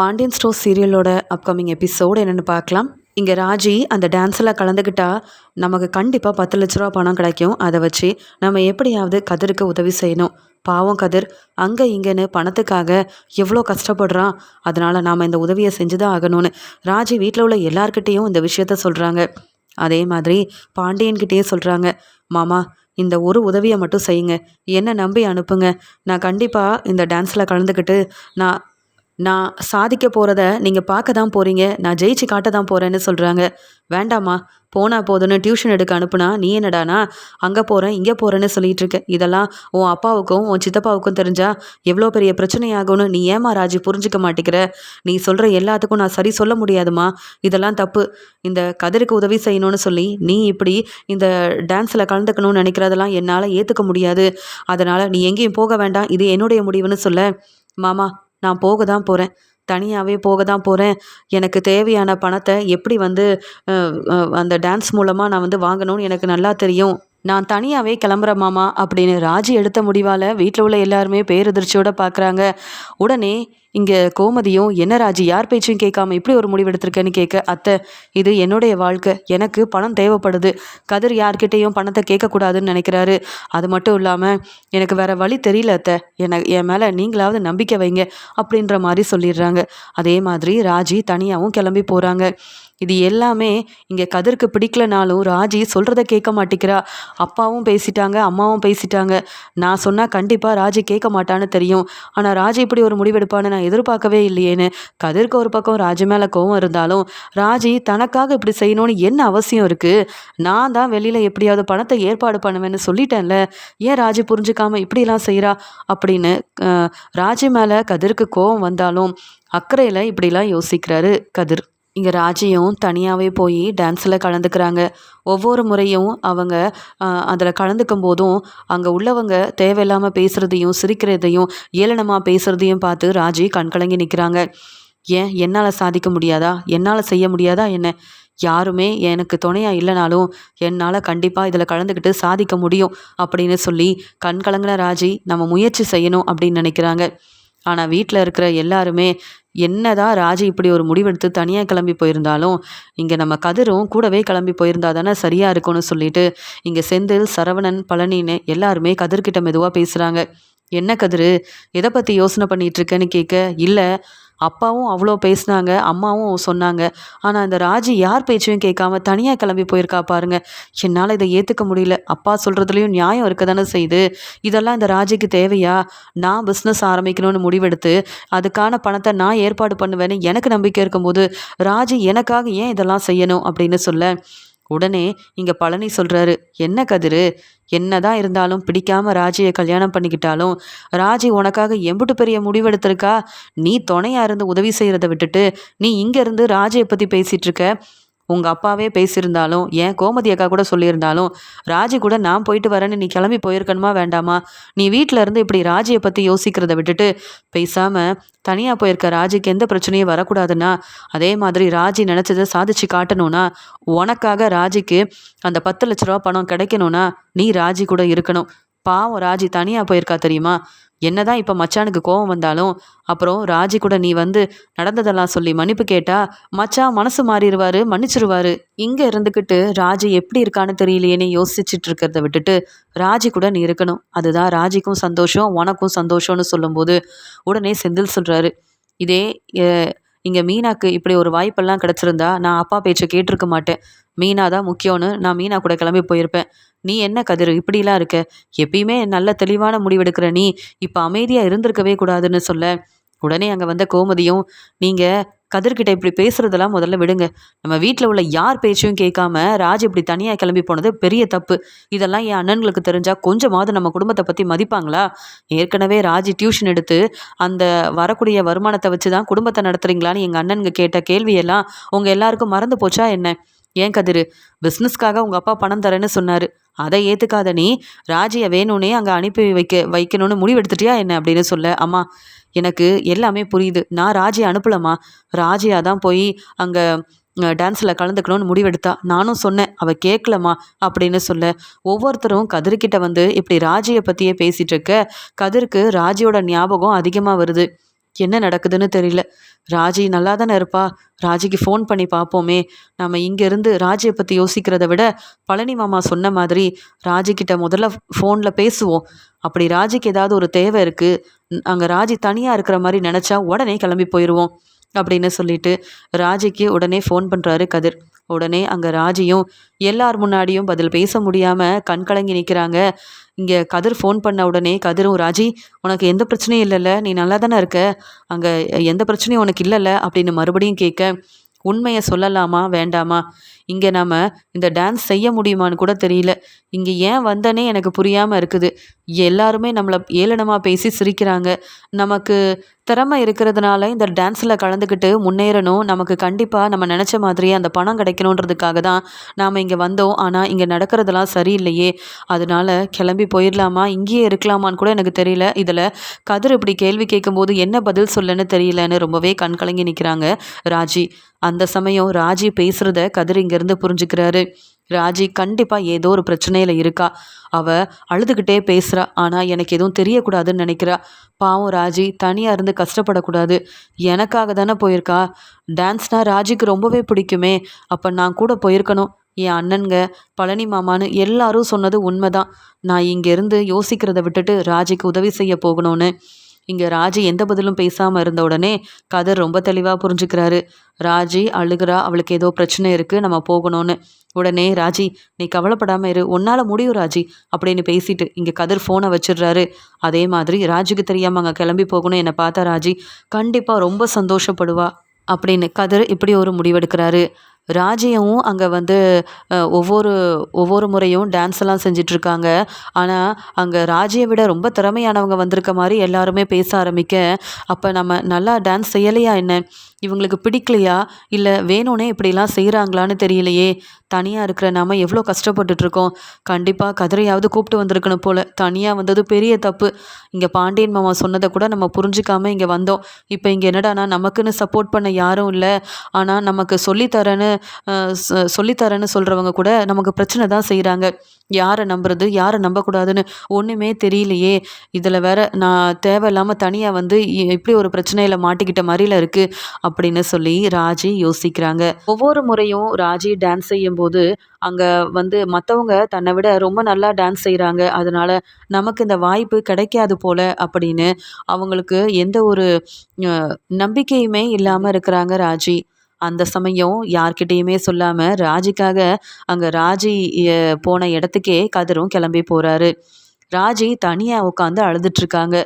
Pandian store சீரியலோட upcoming episode என்னென்னு பார்க்கலாம். இங்கே ராஜி அந்த டான்ஸில் கலந்துக்கிட்டா நமக்கு கண்டிப்பாக பத்து லட்ச ரூபா பணம் கிடைக்கும். அதை வச்சு நம்ம எப்படியாவது கதிருக்கு உதவி செய்யணும். பாவம் கதிர் அங்கே இங்கேன்னு பணத்துக்காக எவ்வளோ கஷ்டப்படுறான். அதனால் நாம் இந்த உதவியை செஞ்சு தான் ஆகணும்னு ராஜி வீட்டில் உள்ள எல்லார்கிட்டேயும் இந்த விஷயத்த சொல்கிறாங்க அதே மாதிரி பாண்டியன்கிட்டேயே சொல்கிறாங்க மாமா இந்த ஒரு உதவியை மட்டும் செய்யுங்க. என்னை நம்பி அனுப்புங்க. நான் கண்டிப்பாக இந்த டான்ஸில் கலந்துக்கிட்டு நான் நான் சாதிக்க போகிறத நீங்கள் பார்க்க தான் போகிறீங்க நான் ஜெயிச்சு காட்ட தான் போகிறேன்னு சொல்கிறாங்க வேண்டாம்மா. போனால் போதுன்னு டியூஷன் எடுக்க அனுப்புனா நீ என்னடானா? அங்கே போகிறேன் இங்கே போகிறேன்னு சொல்லிட்டு இருக்க. இதெல்லாம் உன் அப்பாவுக்கும் உன் சித்தப்பாவுக்கும் தெரிஞ்சா எவ்வளோ பெரிய பிரச்சனையாகும்னு நீ ஏமா ராஜி புரிஞ்சுக்க மாட்டேங்கிற? நீ சொல்கிற எல்லாத்துக்கும் நான் சரி சொல்ல முடியாதுமா இதெல்லாம் தப்பு. இந்த கதிருக்கு உதவி செய்யணும்னு சொல்லி நீ இப்படி இந்த டான்ஸில் கலந்துக்கணும்னு நினைக்கிறதெல்லாம் என்னால் ஏற்றுக்க முடியாது. அதனால் நீ எங்கேயும் போக வேண்டாம். இது என்னுடைய முடிவுன்னு சொல்ல. மாமா நான் போக தான் போகிறேன் தனியாகவே போக தான் போகிறேன் எனக்கு தேவையான பணத்தை எப்படி வந்து அந்த டான்ஸ் மூலமாக நான் வந்து வாங்கணும்னு எனக்கு நல்லா தெரியும். நான் தனியாகவே கிளம்புறேன் மாமா அப்படின்னு ராஜி எடுத்த முடிவால் வீட்டில் உள்ள எல்லாருமே பேரதிர்ச்சியோட பார்க்குறாங்க உடனே இங்கே கோமதியும் என்ன ராஜி யார் பேச்சையும் கேட்காம இப்படி ஒரு முடிவு எடுத்திருக்கேன்னு கேட்க அத்தை இது என்னுடைய வாழ்க்கை எனக்கு பணம் தேவைப்படுது. கதிர் யார்கிட்டேயும் பணத்தை கேட்கக்கூடாதுன்னு நினைக்கிறாரு. அது மட்டும் இல்லாமல் எனக்கு வேற வழி தெரியல அத்தை. என என் மேலே நீங்களாவது நம்பிக்கை வைங்க அப்படின்ற மாதிரி சொல்லிடுறாங்க. அதே மாதிரி ராஜி தனியாகவும் கிளம்பி போகிறாங்க இது எல்லாமே இங்கே கதிருக்கு பிடிக்கலனாலும் ராஜி சொல்கிறத கேட்க மாட்டேங்கிறா. அப்பாவும் பேசிட்டாங்க அம்மாவும் பேசிட்டாங்க. நான் சொன்னால் கண்டிப்பாக ராஜி கேட்க மாட்டான்னு தெரியும். ஆனால் ராஜி இப்படி ஒரு முடிவெடுப்பான்னு நான் எதிர்பார்க்கவே இல்லையேன்னு கதிர்க்கு ஒரு பக்கம் ராஜி மேலே கோவம் இருந்தாலும் ராஜி தனக்காக இப்படி செய்யணும்னு என்ன அவசியம் இருக்குது நான் தான் வெளியில் எப்படியாவது பணத்தை ஏற்பாடு பண்ணுவேன்னு சொல்லிட்டேன்ல. ஏன் ராஜி புரிஞ்சுக்காமல் இப்படிலாம் செய்கிறா அப்படின்னு ராஜி மேலே கதிர்க்கு கோவம் வந்தாலும் அக்கறையில் இப்படிலாம் யோசிக்கிறாரு கதிர். இங்கே ராஜியும் தனியாகவே போய் டான்ஸில் கலந்துக்கிறாங்க. ஒவ்வொரு முறையும் அவங்க அதில் கலந்துக்கும் போதும் அங்கே உள்ளவங்க தேவையில்லாமல் பேசுகிறதையும் சிரிக்கிறதையும் ஏளனமாக பேசுகிறதையும் பார்த்து ராஜி கண்கலங்கி நிற்கிறாங்க ஏன்? என்னால் சாதிக்க முடியாதா? என்னால் செய்ய முடியாதா என்ன? யாருமே எனக்கு துணையாக இல்லைனாலும் என்னால் கண்டிப்பாக இதில் கலந்துக்கிட்டு சாதிக்க முடியும் அப்படின்னு சொல்லி கண் கலங்கின ராஜி நம்ம முயற்சி செய்யணும் அப்படின்னு நினைக்கிறாங்க. ஆனால் வீட்டில் இருக்கிற எல்லாருமே என்னதான் ராஜி இப்படி ஒரு முடிவெடுத்து தனியாக கிளம்பி போயிருந்தாலும் இங்கே நம்ம கதிரும் கூடவே கிளம்பி போயிருந்தா தானே சரியாக இருக்கும்னு சொல்லிட்டு இங்கே செந்தில் சரவணன் பழனின்னு எல்லாருமே கதிர்கிட்ட மெதுவாக பேசுகிறாங்க என்ன கதிர்? எதை பற்றி யோசனை பண்ணிகிட்ருக்கேன்னு கேட்க இல்லை அப்பாவும் அவ்வளோ பேசினாங்க அம்மாவும் சொன்னாங்க. ஆனால் அந்த ராஜி யார் பேச்சையும் கேட்காம தனியாக கிளம்பி போயிருக்கா பாருங்க. என்னால் இதை ஏற்றுக்க முடியல. அப்பா சொல்கிறதுலையும் நியாயம் இருக்க தானே செய்யுது. இதெல்லாம் இந்த ராஜிக்கு தேவையா? நான் பிஸ்னஸ் ஆரம்பிக்கணும்னு முடிவெடுத்து அதுக்கான பணத்தை நான் ஏற்பாடு பண்ணுவேன்னு எனக்கு நம்பிக்கை இருக்கும்போது ராஜி எனக்காக ஏன் இதெல்லாம் செய்யணும் அப்படின்னு சொல்ல உடனே இங்கே பழனி சொல்கிறாரு என்ன கதிரு? என்னதான் இருந்தாலும் பிடிக்காம ராஜியை கல்யாணம் பண்ணிக்கிட்டாலும் ராஜி உனக்காக எம்பிட்டு பெரிய முடிவெடுத்திருக்கா? நீ துணையாக இருந்து உதவி செய்கிறத விட்டுட்டு நீ இங்கேருந்து ராஜியை பற்றி பேசிகிட்டு இருக்க? உங்கள் அப்பாவே பேசியிருந்தாலும் ஏன் கோமதி அக்கா கூட சொல்லியிருந்தாலும் ராஜி கூட நான் போயிட்டு வரேன்னு நீ கிளம்பி போயிருக்கணுமா வேண்டாமா? நீ வீட்டில் இருந்து இப்படி ராஜியை பற்றி யோசிக்கிறத விட்டுட்டு பேசாமல் தனியாக போயிருக்க ராஜிக்கு எந்த பிரச்சனையும் வரக்கூடாதுன்னா அதே மாதிரி ராஜி நினச்சதை சாதிச்சு காட்டணும்னா உனக்காக ராஜிக்கு அந்த பத்து லட்ச ரூபா பணம் கிடைக்கணும்னா நீ ராஜி கூட இருக்கணும். பாவம் ராஜி தனியாக போயிருக்கா தெரியுமா? என்னதான் இப்போ மச்சானுக்கு கோவம் வந்தாலும் அப்புறம் ராஜி கூட நீ வந்து நடந்ததெல்லாம் சொல்லி மன்னிப்பு கேட்டா மச்சான் மனசு மாறிடுவாரு மன்னிச்சிருவாரு. இங்கே இருந்துக்கிட்டு ராஜி எப்படி இருக்கான்னு தெரியலையேன்னு யோசிச்சுட்டு இருக்கிறத விட்டுட்டு ராஜி கூட நீ இருக்கணும். அதுதான் ராஜிக்கும் சந்தோஷம் உனக்கும் சந்தோஷம்னு சொல்லும்போது உடனே செந்தில் சொல்கிறாரு இதே இங்கே மீனாக்கு இப்படி ஒரு வாய்ப்பெல்லாம் கிடச்சிருந்தா நான் அப்பா பேச்சை கேட்டிருக்க மாட்டேன். மீனா தான் முக்கியம்னு நான் மீனா கூட கிளம்பி போயிருப்பேன். நீ என்ன கதிர் இப்படிலாம் இருக்க? எப்பயுமே நல்ல தெளிவான முடிவெடுக்கிற நீ இப்போ அமைதியாக இருந்திருக்கவே கூடாதுன்னு சொல்ல. உடனே அங்கே வந்த கோமதியும் நீங்கள் கதிர்கிட்ட இப்படி பேசுகிறதெல்லாம் முதல்ல விடுங்க. நம்ம வீட்டில் உள்ள யார் பேச்சையும் கேட்காம ராஜ் இப்படி தனியாக கிளம்பி போனது பெரிய தப்பு. இதெல்லாம் என் அண்ணன்களுக்கு தெரிஞ்சால் கொஞ்சமாவது நம்ம குடும்பத்தை பற்றி மதிப்பாங்களா? ஏற்கனவே ராஜி டியூஷன் எடுத்து அந்த வரக்கூடிய வருமானத்தை வச்சு தான் குடும்பத்தை நடத்துகிறீங்களான்னு எங்கள் அண்ணனுங்க கேட்ட கேள்வியெல்லாம் உங்கள் எல்லாருக்கும் மறந்து போச்சா என்ன? ஏன் கதிர்? பிஸ்னஸ்க்காக உங்கள் அப்பா பணம் தரேன்னு சொன்னார். அதை ஏற்றுக்காத நீ. ராஜியை வேணும்னே அங்கே அனுப்பி வைக்க வைக்கணும்னு முடிவெடுத்துட்டியா என்ன அப்படின்னு சொல்ல. அம்மா எனக்கு எல்லாமே புரியுது. நான் ராஜியை அனுப்பலம்மா. ராஜியா தான் போய் அங்கே டான்ஸில் கலந்துக்கணும்னு முடிவெடுத்தா. நானும் சொன்னேன். அவள் கேட்கலம்மா அப்படின்னு சொல்ல. ஒவ்வொருத்தரும் கதிர்கிட்ட வந்து இப்படி ராஜியை பற்றியே பேசிகிட்டு இருக்க. கதிருக்கு ராஜியோட ஞாபகம் அதிகமாக வருது. என்ன நடக்குதுன்னு தெரியல. ராஜி நல்லா தானே இருப்பா. ராஜிக்கு ஃபோன் பண்ணி பார்ப்போமே நம்ம இங்கேருந்து ராஜியை பற்றி யோசிக்கிறத விட பழனி மாமா சொன்ன மாதிரி ராஜிக்கிட்ட முதல்ல ஃபோனில் பேசுவோம். அப்படி ராஜிக்கு ஏதாவது ஒரு தேவை இருக்குது அங்கே ராஜி தனியாக இருக்கிற மாதிரி நினச்சா உடனே கிளம்பி போயிடுவோம் அப்படின்னு சொல்லிட்டு ராஜிக்கு உடனே ஃபோன் பண்ணுறாரு கதிர். உடனே அங்கே ராஜியும் எல்லார் முன்னாடியும் பதில் பேச முடியாமல் கண் கலங்கி நிற்கிறாங்க இங்கே கதிர் ஃபோன் பண்ண உடனே கதிரும் ராஜி உனக்கு எந்த பிரச்சனையும் இல்லைல்ல நீ நல்லா தானே இருக்க? அங்கே எந்த பிரச்சனையும் உனக்கு இல்லைல்ல அப்படின்னு மறுபடியும் கேட்க உண்மையை சொல்லலாமா? வேண்டாமா? இங்கே நாம் இந்த டான்ஸ் செய்ய முடியுமான்னு கூட தெரியல. இங்கே ஏன் வந்தனே எனக்கு புரியாமல் இருக்குது. எல்லாருமே நம்மளை ஏளனமாக பேசி சிரிக்கிறாங்க. நமக்கு திறமை இருக்கிறதுனால இந்த டான்ஸில் கலந்துக்கிட்டு முன்னேறணும். நமக்கு கண்டிப்பாக நம்ம நினச்ச மாதிரியே அந்த பணம் கிடைக்கணுன்றதுக்காக தான் நாம் இங்கே வந்தோம். ஆனால் இங்கே நடக்கிறதெல்லாம் சரியில்லையே. அதனால கிளம்பி போயிடலாமா? இங்கேயே இருக்கலாமான்னு கூட எனக்கு தெரியல. இதில் கதிர் இப்படி கேள்வி கேட்கும்போது என்ன பதில் சொல்லன்னு தெரியலன்னு ரொம்பவே கண்கலங்கி நிற்கிறாங்க ராஜி. அந்த சமயம் ராஜி பேசுகிறத கதிர் இங்கே இருந்து புரிஞ்சுக்கிறாரு. ராஜி கண்டிப்பாக ஏதோ ஒரு பிரச்சனையில் இருக்கா. அவள் அழுதுகிட்டே பேசுகிறா ஆனால் எனக்கு எதுவும் தெரியக்கூடாதுன்னு நினைக்கிறா. பாவம் ராஜி தனியாக இருந்து கஷ்டப்படக்கூடாது. எனக்காக தானே போயிருக்கா? டான்ஸ்னால் ராஜிக்கு ரொம்பவே பிடிக்குமே. அப்போ நான் கூட போயிருக்கணும். என் அண்ணனுங்க பழனி மாமான்னு எல்லாரும் சொன்னது உண்மைதான். நான் இங்கேருந்து யோசிக்கிறத விட்டுட்டு ராஜிக்கு உதவி செய்ய போகணும்னு. இங்கே ராஜி எந்த பதிலும் பேசாமல் இருந்த உடனே கதர் ரொம்ப தெளிவாக புரிஞ்சுக்கிறாரு. ராஜி அழுகிறா அவளுக்கு ஏதோ பிரச்சனை இருக்குது நம்ம போகணும்னு. உடனே ராஜி நீ கவலைப்படாமல் இரு உன்னால் முடியும் ராஜி அப்படின்னு பேசிட்டு இங்கே கதிர் ஃபோனை வச்சிடுறாரு. அதே மாதிரி ராஜுக்கு தெரியாமல் அங்கே கிளம்பி போகணும் என்னை பார்த்தா ராஜி கண்டிப்பாக ரொம்ப சந்தோஷப்படுவா அப்படின்னு கதிர் இப்படி ஒரு முடிவெடுக்கிறாரு. ராஜியும் அங்கே வந்து ஒவ்வொரு ஒவ்வொரு முறையும் டான்ஸ் எல்லாம் செஞ்சிட்ருக்காங்க. ஆனால் அங்கே ராஜியை விட ரொம்ப திறமையானவங்க வந்திருக்க மாதிரி எல்லாருமே பேச ஆரம்பிக்க அப்போ நம்ம நல்லா டான்ஸ் செய்யலையா என்ன? இவங்களுக்கு பிடிக்கலையா? இல்லை வேணும்னே இப்படிலாம் செய்கிறாங்களான்னு தெரியலையே. தனியாக இருக்கிற நாம் எவ்வளோ கஷ்டப்பட்டுட்ருக்கோம் கண்டிப்பாக கதிரையாவது கூப்பிட்டு வந்திருக்கணும் போல். தனியாக வந்தது பெரிய தப்பு. இங்கே பாண்டியன் மாமா சொன்னதை கூட நம்ம புரிஞ்சிக்காமல் இங்கே வந்தோம். இப்போ இங்கே என்னடானா நமக்குன்னு சப்போர்ட் பண்ண யாரும் இல்லை. ஆனால் நமக்கு சொல்லித்தரேன்னு சொல்லித்தரேன்னு சொல்கிறவங்க கூட நமக்கு பிரச்சனை தான் செய்கிறாங்க யாரை நம்புறது யாரை நம்பக்கூடாதுன்னு ஒன்றுமே தெரியலையே. இதில் வேற நான் தேவையில்லாமல் தனியாக வந்து இப்படி ஒரு பிரச்சனையில் மாட்டிக்கிட்ட மாதிரில இருக்குது அப்படின்னு சொல்லி ராஜி யோசிக்கிறாங்க. ஒவ்வொரு முறையும் ராஜி டான்ஸ் செய்யும்போது அங்கே வந்து மற்றவங்க தன்னை விட ரொம்ப நல்லா டான்ஸ் செய்கிறாங்க அதனால நமக்கு இந்த வாய்ப்பு கிடைக்காது போல அப்படின்னு அவங்களுக்கு எந்த ஒரு நம்பிக்கையுமே இல்லாமல் இருக்கிறாங்க ராஜி. அந்த சமயம் யார்கிட்டேயுமே சொல்லாமல் ராஜிக்காக அங்கே ராஜி போன இடத்துக்கே கதிரும் கிளம்பி போகிறாரு ராஜி தனியாக உட்காந்து அழுதுட்ருக்காங்க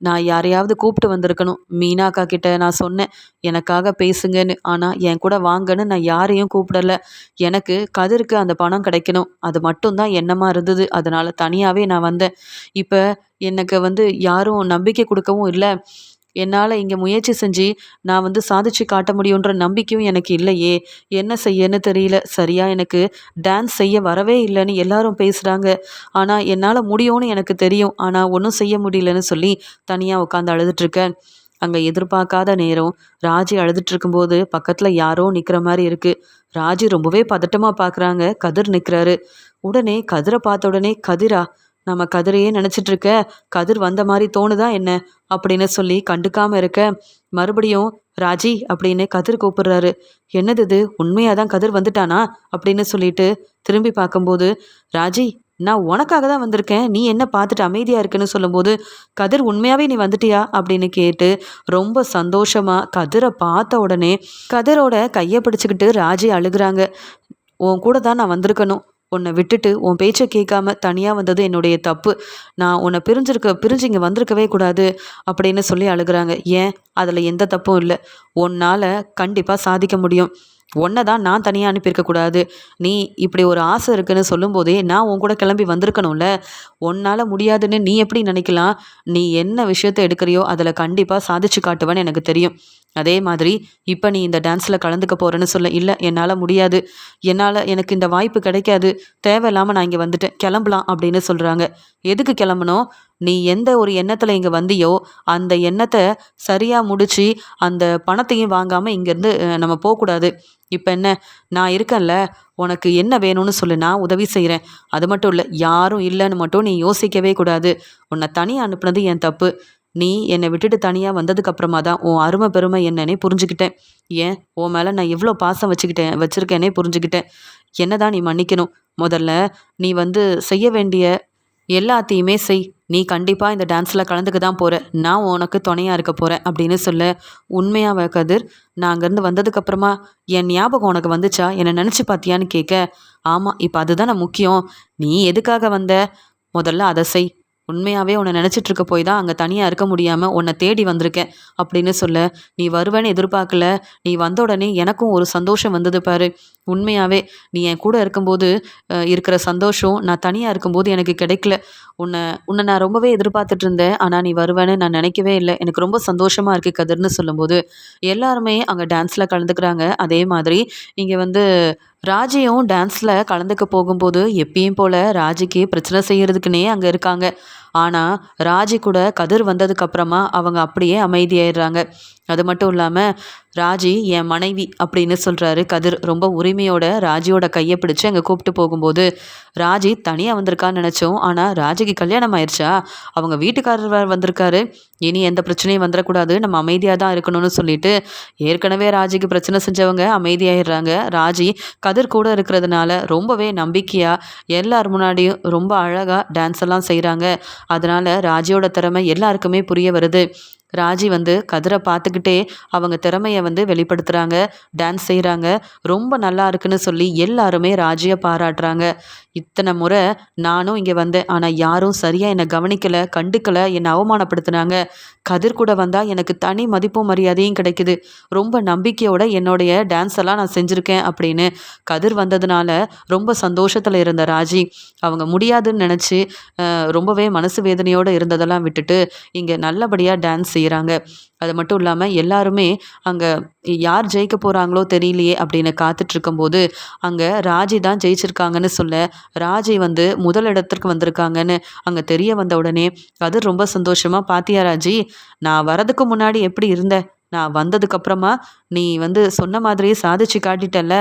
நான் யாரையாவது கூப்பிட்டு வந்திருக்கணும். மீனாக்கா கிட்ட நான் சொன்னேன். எனக்காக பேசுங்கன்னு. ஆனால் என் கூட வாங்கன்னு நான் யாரையும் கூப்பிடல. எனக்கு கதிருக்கு அந்த பணம் கிடைக்கணும். அது மட்டும்தான் எண்ணமாக இருந்தது. அதனால் தனியாகவே நான் வந்தேன். இப்போ எனக்கு வந்து யாரும் நம்பிக்கை கொடுக்கவும் இல்லை. என்னால் இங்கே முயற்சி செஞ்சு நான் வந்து சாதிச்சு காட்ட முடியுன்ற நம்பிக்கையும் எனக்கு இல்லையே. என்ன செய்யன்னு தெரியல. சரியாக எனக்கு டான்ஸ் செய்ய வரவே இல்லைன்னு எல்லாரும் பேசுகிறாங்க ஆனால் என்னால் முடியும்னு எனக்கு தெரியும். ஆனால் ஒன்றும் செய்ய முடியலன்னு சொல்லி தனியாக உட்காந்து அழுதுட்ருக்கேன் அங்கே எதிர்பார்க்காத நேரம். ராஜி அழுதுட்டு இருக்கும்போது பக்கத்தில் யாரோ நிற்கிற மாதிரி இருக்குது ராஜி ரொம்பவே பதட்டமாக பார்க்குறாங்க கதிர் நிற்கிறாரு உடனே கதிரை பார்த்த உடனே கதிரா நம்ம கதிரையே நினச்சிட்டு இருக்க கதிர் வந்த மாதிரி தோணுதா என்ன? அப்படின்னு சொல்லி கண்டுக்காம இருக்க மறுபடியும் ராஜி அப்படின்னு கதிர் கூப்பிடுறாரு. என்னது இது? உண்மையாக தான் கதிர் வந்துட்டானா? அப்படின்னு சொல்லிட்டு திரும்பி பார்க்கும்போது ராஜி நான் உனக்காக தான் வந்திருக்கேன். நீ என்ன பார்த்துட்டு அமைதியாக இருக்குன்னு சொல்லும்போது கதிர் உண்மையாகவே நீ வந்துட்டியா? அப்படின்னு கேட்டு ரொம்ப சந்தோஷமாக கதிரை பார்த்த உடனே கதிரோட கையை பிடிச்சிக்கிட்டு ராஜி அழுகிறாங்க. உன் கூட தான் நான் வந்திருக்கணும். உன்னை விட்டுட்டு உன் பேச்சை கேட்காம தனியாக வந்தது என்னுடைய தப்பு. நான் உன்னை பிரிஞ்சிருக்க பிரிஞ்சு இங்கே வந்திருக்கவே கூடாது அப்படின்னு சொல்லி அழுகிறாங்க. ஏன்? அதில் எந்த தப்பும் இல்லை. உன்னால் கண்டிப்பாக சாதிக்க முடியும். உன்னை தான் நான் தனியாக அனுப்பியிருக்கக்கூடாது நீ இப்படி ஒரு ஆசை இருக்குன்னு சொல்லும்போதே நான் உன் கூட கிளம்பி வந்திருக்கணும்ல? உன்னால் முடியாதுன்னு நீ எப்படி நினைக்கலாம்? நீ என்ன விஷயத்தை எடுக்கிறியோ அதில் கண்டிப்பாக சாதிச்சு காட்டுவேன்னு எனக்கு தெரியும். அதே மாதிரி இப்போ நீ இந்த டான்ஸில் கலந்துக்க போகிறேன்னு சொல்ல இல்லை என்னால் முடியாது. என்னால் எனக்கு இந்த வாய்ப்பு கிடைக்காது. தேவையில்லாமல் நான் இங்கே வந்துட்டேன். கிளம்பலாம் அப்படின்னு சொல்கிறாங்க எதுக்கு கிளம்பணும்? நீ எந்த ஒரு எண்ணத்தில் இங்கே வந்தியோ அந்த எண்ணத்தை சரியாக முடித்து அந்த பணத்தையும் வாங்காமல் இங்கேருந்து நம்ம போகக்கூடாது இப்போ என்ன? நான் இருக்கேன்ல. உனக்கு என்ன வேணும்னு சொல்லு. நான் உதவி செய்கிறேன் அது மட்டும் இல்லை யாரும் இல்லைன்னு மட்டும் நீ யோசிக்கவே கூடாது. உன்னை தனியாக அனுப்புனது என் தப்பு. நீ என்னை விட்டுட்டு தனியாக வந்ததுக்கப்புறமா தான் உன் அருமை பெருமை என்னன்னே புரிஞ்சுக்கிட்டேன். ஏன்? உன் மேலே நான் எவ்வளோ பாசம் வச்சுக்கிட்டேன் வச்சுருக்கேனே புரிஞ்சுக்கிட்டேன். என்ன தான் நீ மன்னிக்கணும்? முதல்ல நீ வந்து செய்ய வேண்டிய எல்லாத்தையுமே செய். நீ கண்டிப்பாக இந்த டான்ஸில் கலந்துக்க தான் போகிற நான் உனக்கு துணையாக இருக்க போகிறேன் அப்படின்னு சொல்ல உண்மையாக கதிர் நான் அங்கேருந்து வந்ததுக்கப்புறமா என் ஞாபகம் உனக்கு வந்துச்சா? என்னை நினச்சி பார்த்தியான்னு கேட்க ஆமாம் இப்போ அதுதானே முக்கியம். நீ எதுக்காக வந்த? முதல்ல அதை செய். உண்மையாகவே உன்னை நினச்சிட்டு இருக்க போய் தான் அங்கே தனியாக இருக்க முடியாமல் உன்னை தேடி வந்திருக்கேன் அப்படின்னு சொல்ல நீ வருவேன்னு எதிர்பார்க்கல. நீ வந்த உடனே எனக்கும் ஒரு சந்தோஷம் வந்தது பாரு. உண்மையாகவே நீ என் கூட இருக்கும்போது இருக்கிற சந்தோஷம் நான் தனியாக இருக்கும்போது எனக்கு கிடைக்கல. உன்னை உன்னை நான் ரொம்பவே எதிர்பார்த்துட்டு இருந்தேன். ஆனால் நீ வருவேன்னு நான் நினைக்கவே இல்லை. எனக்கு ரொம்ப சந்தோஷமாக இருக்குது கதிர்னு சொல்லும்போது. எல்லாருமே அங்கே டான்ஸில் கலந்துக்கிறாங்க. அதே மாதிரி இங்கே வந்து ராஜியும் டான்ஸில் கலந்துக்க போகும்போது எப்பயும் போல் ராஜிக்கு பிரச்சனை செய்கிறதுக்குனே அங்கே இருக்காங்க. ஆனால் ராஜி கூட கதிர் வந்ததுக்கப்புறமா அவங்க அப்படியே அமைதியாயிடுறாங்க. அது மட்டும் இல்லாமல் ராஜி என் மனைவி அப்படின்னு சொல்கிறாரு கதிர். ரொம்ப உரிமையோட ராஜியோட கையை பிடிச்சி அங்கே கூப்பிட்டு போகும்போது ராஜி தனியாக வந்திருக்கான்னு நினச்சோம். ஆனால் ராஜிக்கு கல்யாணம் ஆயிடுச்சா அவங்க வீட்டுக்காரர் வந்திருக்காரு. இனி எந்த பிரச்சனையும் வந்துடக்கூடாது நம்ம அமைதியாக தான் இருக்கணும்னு சொல்லிட்டு ஏற்கனவே ராஜிக்கு பிரச்சனை செஞ்சவங்க அமைதியாகிடுறாங்க ராஜி கதிர் கூட இருக்கிறதுனால ரொம்பவே நம்பிக்கையாக எல்லார் முன்னாடியும் ரொம்ப அழகாக டான்ஸ் எல்லாம் செய்கிறாங்க அதனால் ராஜியோட திறமை எல்லாருக்குமே புரிய வருது. ராஜி வந்து கதிரை பார்த்துக்கிட்டே அவங்க திறமையை வந்து வெளிப்படுத்துகிறாங்க டான்ஸ் செய்கிறாங்க ரொம்ப நல்லா இருக்குன்னு சொல்லி எல்லாருமே ராஜியை பாராட்டுறாங்க. இத்தனை முறை நானும் இங்கே வந்தேன் ஆனால் யாரும் சரியாக என்னை கவனிக்கலை கண்டுக்கலை என்னை அவமானப்படுத்தினாங்க. கதிர் கூட வந்தால் எனக்கு தனி மதிப்பும் மரியாதையும் கிடைக்குது. ரொம்ப நம்பிக்கையோட என்னுடைய டான்ஸ் எல்லாம் நான் செஞ்சுருக்கேன் அப்படின்னு கதிர் வந்ததுனால ரொம்ப சந்தோஷத்தில் இருந்த ராஜி. அவங்க முடியாதுன்னு நினச்சி ரொம்பவே மனசு வேதனையோடு இருந்ததெல்லாம் விட்டுட்டு இங்கே நல்லபடியாக டான்ஸ் செய்கிறாங்க அது மட்டும் இல்லாமல் எல்லாருமே அங்கே யார் ஜெயிக்க போகிறாங்களோ தெரியலையே அப்படின்னு காத்துட்ருக்கும்போது அங்கே ராஜி தான் ஜெயிச்சிருக்காங்கன்னு சொல்ல ராஜி வந்து முதல் இடத்திற்கு வந்திருக்காங்கன்னு அங்கே தெரிய வந்த உடனே அது ரொம்ப சந்தோஷமாக பாத்தியா ராஜி? நான் வரதுக்கு முன்னாடி எப்படி இருந்த நான் வந்ததுக்கப்புறமா நீ வந்து சொன்ன மாதிரியே சாதிச்சு காட்டிட்டல்ல.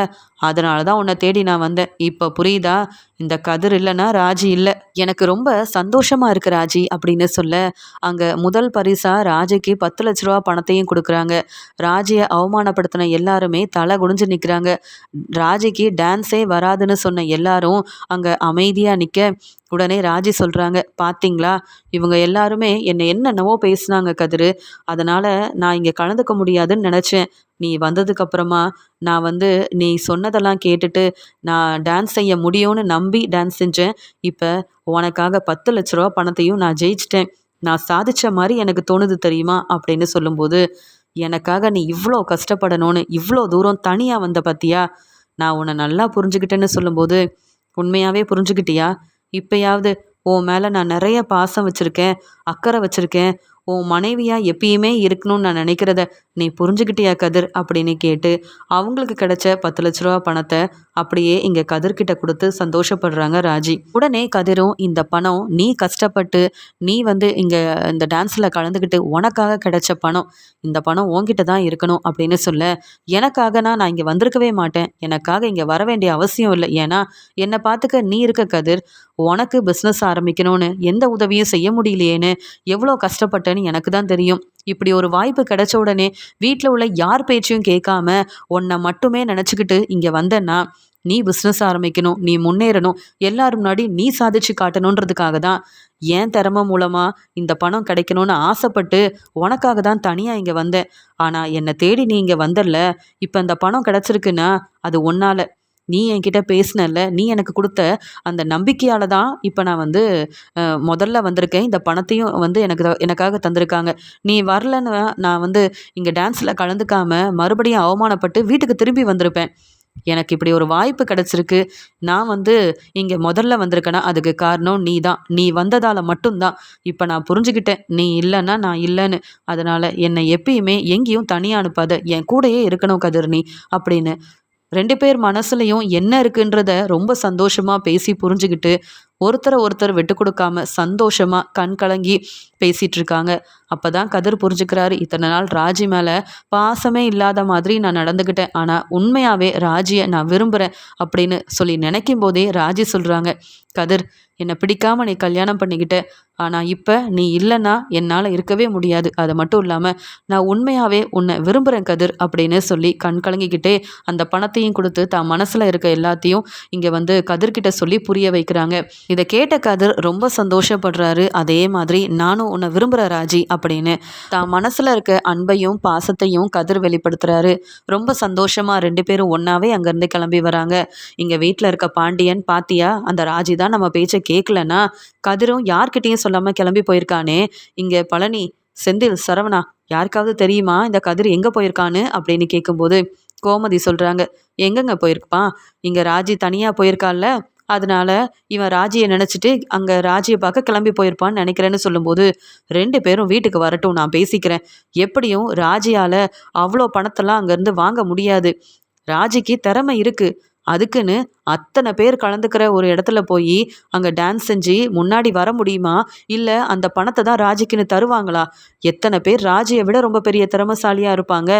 அதனால தான் உன்னை தேடி நான் வந்தேன். இப்போ புரியுதா? இந்த கதிர் இல்லைன்னா ராஜி இல்லை. எனக்கு ரொம்ப சந்தோஷமாக இருக்கு ராஜி அப்படின்னு சொல்ல அங்கே முதல் பரிசாக ராஜிக்கு பத்து லட்ச ரூபா பணத்தையும் கொடுக்குறாங்க. ராஜியை அவமானப்படுத்தின எல்லாருமே தலை குனிஞ்சு நிற்கிறாங்க ராஜிக்கு டான்ஸே வராதுன்னு சொன்ன எல்லாரும் அங்கே அமைதியாக நிற்க உடனே ராஜி சொல்கிறாங்க பார்த்தீங்களா இவங்க எல்லாருமே என்னை என்னென்னவோ பேசுனாங்க கதிரு. அதனால் நான் இங்கே கலந்துக்க முடியாதுன்னு நினச்சேன். நீ வந்ததுக்கப்புறமா நான் வந்து நீ சொன்னதெல்லாம் கேட்டுட்டு நான் டான்ஸ் செய்ய முடியும்னு நம்பி டான்ஸ் செஞ்சேன். இப்போ உனக்காக பத்து லட்ச ரூபா பணத்தையும் நான் ஜெயிச்சிட்டேன். நான் சாதித்த மாதிரி எனக்கு தோணுது தெரியுமா? அப்படின்னு சொல்லும்போது எனக்காக நீ இவ்வளோ கஷ்டப்படணும்னு இவ்வளோ தூரம் தனியாக வந்த பத்தியா? நான் உன்னை நல்லா புரிஞ்சுக்கிட்டேன்னு சொல்லும்போது உண்மையாகவே புரிஞ்சுக்கிட்டியா? இப்போயாவது உன் மேலே நான் நிறைய பாசம் வச்சுருக்கேன் அக்கறை வச்சுருக்கேன் உன் மனைவியாக எப்பயுமே இருக்கணும்னு நான் நினைக்கிறத நீ புரிஞ்சுக்கிட்டியா கதிர்? அப்படின்னு கேட்டு அவங்களுக்கு கிடைச்ச பத்து லட்ச ரூபா பணத்தை அப்படியே இங்கே கதிர்கிட்ட கொடுத்து சந்தோஷப்படுறாங்க ராஜி. உடனே கதிரும் இந்த பணம் நீ கஷ்டப்பட்டு நீ வந்து இங்கே இந்த டான்ஸில் கலந்துக்கிட்டு உனக்காக கிடைச்ச பணம் இந்த பணம் உன்கிட்ட தான் இருக்கணும் அப்படின்னு சொல்ல எனக்காகனா நான் இங்கே வந்திருக்கவே மாட்டேன். எனக்காக இங்கே வர வேண்டிய அவசியம் இல்லை. ஏன்னா என்னை பார்த்துக்க நீ இருக்க கதிர் உனக்கு பிஸ்னஸ் ஆரம்பிக்கணும்னு எந்த உதவியும் செய்ய முடியலையேன்னு எவ்வளோ கஷ்டப்பட்டேன்னு எனக்கு தான் தெரியும். இப்படி ஒரு வாய்ப்பு கிடைச்ச உடனே வீட்டில் உள்ள யார் பேச்சையும் கேட்காம உன்னை மட்டுமே நினச்சிக்கிட்டு இங்கே வந்தேன்னா நீ பிஸ்னஸ் ஆரம்பிக்கணும் நீ முன்னேறணும் எல்லாரும் முன்னாடி நீ சாதிச்சு காட்டணுன்றதுக்காக தான். ஏன் திறமை மூலமாக இந்த பணம் கிடைக்கணும்னு ஆசைப்பட்டு உனக்காக தான் தனியாக இங்கே வந்தேன். ஆனால் என்னை தேடி நீ இங்கே வந்துடல இப்போ இந்த பணம் கிடச்சிருக்குன்னா அது ஒன்றால் நீ என்கிட்ட பேசினல நீ எனக்கு கொடுத்த அந்த நம்பிக்கையால் தான் இப்போ நான் வந்து முதல்ல வந்திருக்கேன். இந்த பணத்தையும் வந்து எனக்கு எனக்காக தந்திருக்காங்க. நீ வரலன்னு நான் வந்து இங்கே டான்ஸில் கலந்துக்காமல் மறுபடியும் அவமானப்பட்டு வீட்டுக்கு திரும்பி வந்திருப்பேன். எனக்கு இப்படி ஒரு வாய்ப்பு கிடச்சிருக்கு. நான் வந்து இங்கே முதல்ல வந்திருக்கேன்னா அதுக்கு காரணம் நீ தான் நீ வந்ததால் மட்டும்தான். இப்போ நான் புரிஞ்சுக்கிட்டேன். நீ இல்லைன்னா நான் இல்லைன்னு. அதனால் என்னை எப்பயுமே எங்கேயும் தனியாக அனுப்பாத. என் கூடையே இருக்கணும் கதிர் நீ அப்படின்னு ரெண்டு பேர் மனசுலையும் என்ன இருக்குன்றத ரொம்ப சந்தோஷமாக பேசி புரிஞ்சுக்கிட்டு ஒருத்தரை ஒருத்தர் விட்டு கொடுக்காம சந்தோஷமாக கண் கலங்கி பேசிகிட்டு இருக்காங்க அப்போ தான் கதிர் புரிஞ்சுக்கிறாரு இத்தனை நாள் ராஜி மேலே பாசமே இல்லாத மாதிரி நான் நடந்துக்கிட்டேன். ஆனால் உண்மையாகவே ராஜியை நான் விரும்புகிறேன் அப்படின்னு சொல்லி நினைக்கும் போதே ராஜி சொல்கிறாங்க கதிர் என்னை பிடிக்காம நீ கல்யாணம் பண்ணிக்கிட்ட. ஆனால் இப்போ நீ இல்லைன்னா என்னால் இருக்கவே முடியாது. அது மட்டும் இல்லாமல் நான் உண்மையாகவே உன்னை விரும்புகிறேன் கதிர் அப்படின்னு சொல்லி கண் கலங்கிக்கிட்டே அந்த பணத்தையும் கொடுத்து தான் மனசில் இருக்க எல்லாத்தையும் இங்கே வந்து கதிர்கிட்ட சொல்லி புரிய வைக்கிறாங்க. இதை கேட்ட கதிர் ரொம்ப சந்தோஷப்படுறாரு. அதே மாதிரி நானும் உன்னை விரும்புகிற ராஜி அப்படின்னு. தான் மனசில் இருக்க அன்பையும் பாசத்தையும் கதிர் வெளிப்படுத்துகிறாரு ரொம்ப சந்தோஷமாக ரெண்டு பேரும் ஒன்றாவே அங்கேருந்து கிளம்பி வராங்க. இங்கே வீட்டில் இருக்க பாண்டியன் பாத்தியா அந்த ராஜி தான் நம்ம பேச்சை கேட்கலன்னா கதிரும் யார்கிட்டேயும் சொல்லாமல் கிளம்பி போயிருக்கானே. இங்கே பழனி செந்தில் சரவணா யாருக்காவது தெரியுமா? இந்த கதிர் எங்கே போயிருக்கான்னு அப்படின்னு கேட்கும்போது கோமதி சொல்கிறாங்க எங்கெங்க போயிருப்பான் இங்கே ராஜி தனியாக போயிருக்கால அதனால இவன் ராஜியை நினச்சிட்டு அங்கே ராஜியை பார்க்க கிளம்பி போயிருப்பான்னு நினைக்கிறேன்னு சொல்லும்போது ரெண்டு பேரும் வீட்டுக்கு வரட்டும் நான் பேசிக்கிறேன். எப்படியும் ராஜியால் அவ்வளோ பணத்தெல்லாம் அங்கேருந்து வாங்க முடியாது. ராஜிக்கு திறமை இருக்குது அதுக்குன்னு அத்தனை பேர் கலந்துக்கிற ஒரு இடத்துல போய் அங்கே டான்ஸ் செஞ்சு முன்னாடி வர முடியுமா? இல்லை அந்த பணத்தை தான் ராஜிக்குன்னு தருவாங்களா? எத்தனை பேர் ராஜியை விட ரொம்ப பெரிய திறமசாலியாக இருப்பாங்க.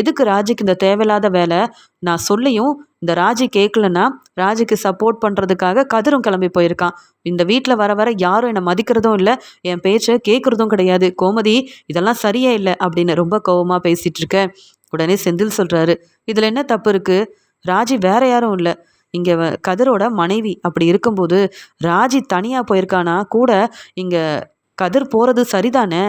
எதுக்கு ராஜிக்கு இந்த தேவையில்லாத வேலை? நான் சொல்லியும் இந்த ராஜி கேட்கலன்னா ராஜிக்கு சப்போர்ட் பண்ணுறதுக்காக கதிரும் கிளம்பி போயிருக்கான். இந்த வீட்டில் வர வர யாரும் என்னை மதிக்கிறதும் இல்லை என் பேச்சை கேட்குறதும் கிடையாது. கோமதி இதெல்லாம் சரியே இல்லை அப்படின்னு ரொம்ப கோபமாக பேசிகிட்டு இருக்க. உடனே செந்தில் சொல்கிறாரு இதில் என்ன தப்பு இருக்குது ராஜி வேற யாரும் இல்லை. இங்கே கதிரோட மனைவி அப்படி இருக்கும்போது ராஜி தனியாக போயிருக்கானா? கூட இங்கே கதிர் போகிறது சரிதானே?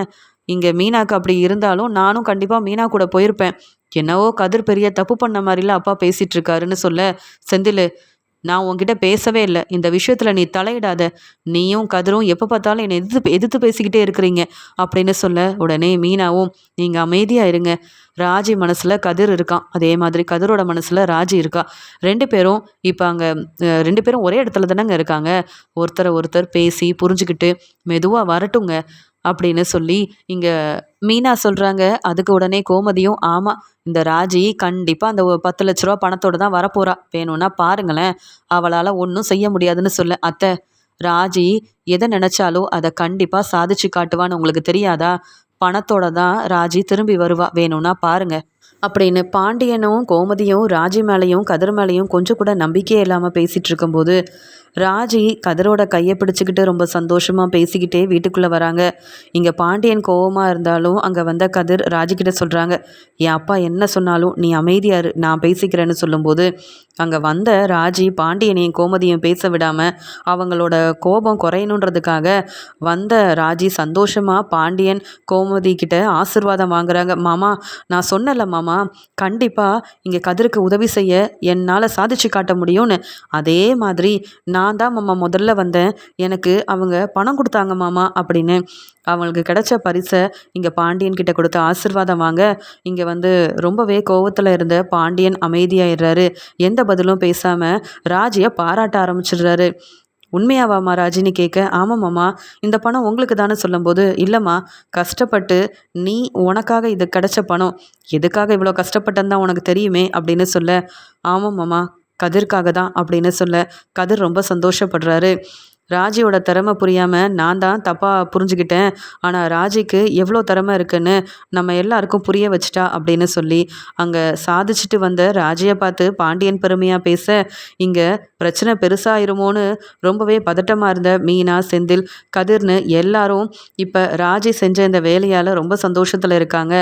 இங்கே மீனாக்கு அப்படி இருந்தாலும் நானும் கண்டிப்பாக மீனா கூட போயிருப்பேன். என்னவோ கதிர் பெரிய தப்பு பண்ண மாதிரிலாம் அப்பா பேசிகிட்டு இருக்காருன்னு சொல்ல செந்தில் நான் உன்கிட்ட பேசவே இல்லை. இந்த விஷயத்தில் நீ தலையிடாத. நீயும் கதிரும் எப்போ பார்த்தாலும் என்னை எதிர்த்து எதிர்த்து பேசிக்கிட்டே இருக்கிறீங்க அப்படின்னு சொல்ல உடனே மீனாவும் நீங்கள் அமைதியாக இருங்க. ராஜி மனசில் கதிர் இருக்கான் அதே மாதிரி கதிரோட மனசில் ராஜி இருக்கா. ரெண்டு பேரும் இப்போ அங்கே ரெண்டு பேரும் ஒரே இடத்துல தானேங்க இருக்காங்க. ஒருத்தரை ஒருத்தர் பேசி புரிஞ்சுக்கிட்டு மெதுவாக வரட்டுங்க. அப்படின்னு சொல்லி இங்கே மீனா சொல்கிறாங்க அதுக்கு உடனே கோமதியும் ஆமாம் இந்த ராஜி கண்டிப்பாக அந்த பத்து லட்ச ரூபா பணத்தோடு தான் வரப்போகிறா வேணும்னா பாருங்களேன். அவளால் ஒன்றும் செய்ய முடியாதுன்னு சொல்ல அத்தை. ராஜி எதை நினச்சாலும் அதை கண்டிப்பாக சாதிச்சு காட்டுவான்னு உங்களுக்கு தெரியாதா? பணத்தோட தான் ராஜி திரும்பி வருவா. வேணும்னா பாருங்கள் அப்படின்னு பாண்டியனும் கோமதியும் ராஜி மேலேயும் கதிர் மேலேயும் கொஞ்சம் கூட நம்பிக்கையே இல்லாமல் பேசிகிட்டு இருக்கும்போது ராஜி கதிரோட கையை பிடிச்சிக்கிட்டு ரொம்ப சந்தோஷமாக பேசிக்கிட்டே வீட்டுக்குள்ளே வராங்க. இங்கே பாண்டியன் கோவமாக இருந்தாலும் அங்கே வந்த கதிர் ராஜிக்கிட்ட சொல்கிறாங்க என் அப்பா என்ன சொன்னாலும் நீ அமைதியாரு நான் பேசிக்கிறேன்னு சொல்லும்போது அங்கே வந்த ராஜி பாண்டியனையும் கோமதியும் பேச விடாமல் அவங்களோட கோபம் குறையணுன்றதுக்காக வந்த ராஜி சந்தோஷமாக பாண்டியன் கோமதி கிட்ட ஆசிர்வாதம் வாங்குறாங்க. மாமா நான் சொன்னல மாமா கண்டிப்பாக இங்கே கதிருக்கு உதவி செய்ய என்னால் சாதிச்சு காட்ட முடியும்னு. அதே மாதிரி நான் தான் மாமா முதல்ல வந்தேன். எனக்கு அவங்க பணம் கொடுத்தாங்க மாமா அப்படின்னு. அவங்களுக்கு கிடைச்ச பரிசை இங்கே பாண்டியன் கிட்ட கொடுத்து ஆசிர்வாதம் வாங்க. இங்கே வந்து ரொம்பவே கோவத்தில் இருந்த பாண்டியன் அமைதியாயிடுறாரு. எந்த பதிலும் பேசாமல் ராஜியை பாராட்ட ஆரம்பிச்சிடுறாரு. உண்மையாவாம்மா ராஜினி கேட்க ஆமாம்மாம்மா இந்த பணம் உங்களுக்கு தானே சொல்லும்போது இல்லைம்மா கஷ்டப்பட்டு நீ உனக்காக இது கிடைச்ச பணம் எதுக்காக இவ்வளோ கஷ்டப்பட்டேன்னு தான் உனக்கு தெரியுமே? அப்படின்னு சொல்ல ஆமாம்மாம்மா கதிர்க்காக தான் அப்படின்னு சொல்ல கதிர் ரொம்ப சந்தோஷப்படுறாரு. ராஜியோட திறமை புரியாமல் நான் தான் தப்பாக புரிஞ்சுக்கிட்டேன். ஆனால் ராஜிக்கு எவ்வளோ திறமை இருக்குன்னு நம்ம எல்லாருக்கும் புரிய வச்சிட்டா அப்படின்னு சொல்லி அங்கே சாதிச்சுட்டு வந்த ராஜியை பார்த்து பாண்டியன் பெருமையாக பேச இங்கே பிரச்சனை பெருசாயிருமோன்னு ரொம்பவே பதட்டமாக இருந்த மீனா செந்தில் கதிர்னு எல்லாரும் இப்போ ராஜி செஞ்ச இந்த வேலையால் ரொம்ப சந்தோஷத்தில் இருக்காங்க.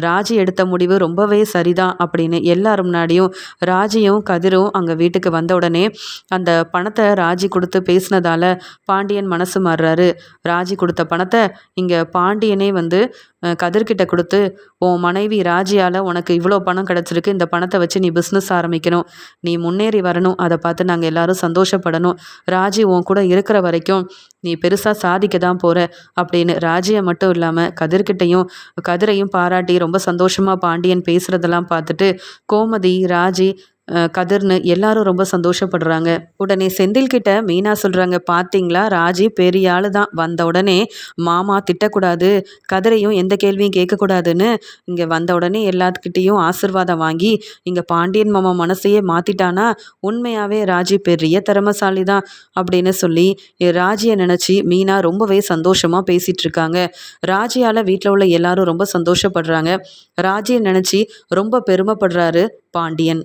ராஜி எடுத்த முடிவு ரொம்பவே சரிதான் அப்படின்னு எல்லார் முன்னாடியும் ராஜியும் கதிரும் அங்கே வீட்டுக்கு வந்த உடனே அந்த பணத்தை ராஜி கொடுத்து பேசினதால பாண்டியன் மனசு மாறுறாரு. ராஜி கொடுத்த பணத்தை இங்கே பாண்டியனே வந்து கதிர்கிட்ட கொடுத்து உன் மனைவி ராஜியால் உனக்கு இவ்வளோ பணம் கிடச்சிருக்கு இந்த பணத்தை வச்சு நீ பிஸ்னஸ் ஆரம்பிக்கணும். நீ முன்னேறி வரணும். அதை பார்த்து நாங்கள் எல்லாரும் சந்தோஷப்படணும். ராஜி உன் கூட இருக்கிற வரைக்கும் நீ பெருசாக சாதிக்க தான் போகிற அப்படின்னு ராஜியை மட்டும் இல்லாமல் கதிர்கிட்டையும் கதிரையும் பாராட்டி ரொம்ப சந்தோஷமாக பாண்டியன் பேசுகிறதெல்லாம் பார்த்துட்டு கோமதி ராஜி கதிர்னு எல்லாரும் ரொம்ப சந்தோஷப்படுறாங்க. உடனே செந்தில் கிட்ட மீனா சொல்கிறாங்க பார்த்தீங்களா ராஜி பெரிய ஆளு தான். வந்த உடனே மாமா திட்டக்கூடாது. கதிரையும் எந்த கேள்வியும் கேட்கக்கூடாதுன்னு இங்கே வந்த உடனே எல்லாத்துக்கிட்டேயும் ஆசிர்வாதம் வாங்கி இங்கே பாண்டியன் மாமா மனசையே மாற்றிட்டானா உண்மையாகவே ராஜி பெரிய திறமசாலி தான். அப்படின்னு சொல்லி ராஜியை நினச்சி மீனா ரொம்பவே சந்தோஷமாக பேசிகிட்டு இருக்காங்க ராஜியால் வீட்டில் உள்ள எல்லாரும் ரொம்ப சந்தோஷப்படுறாங்க. ராஜியை நினச்சி ரொம்ப பெருமைப்படுறாரு பாண்டியன்.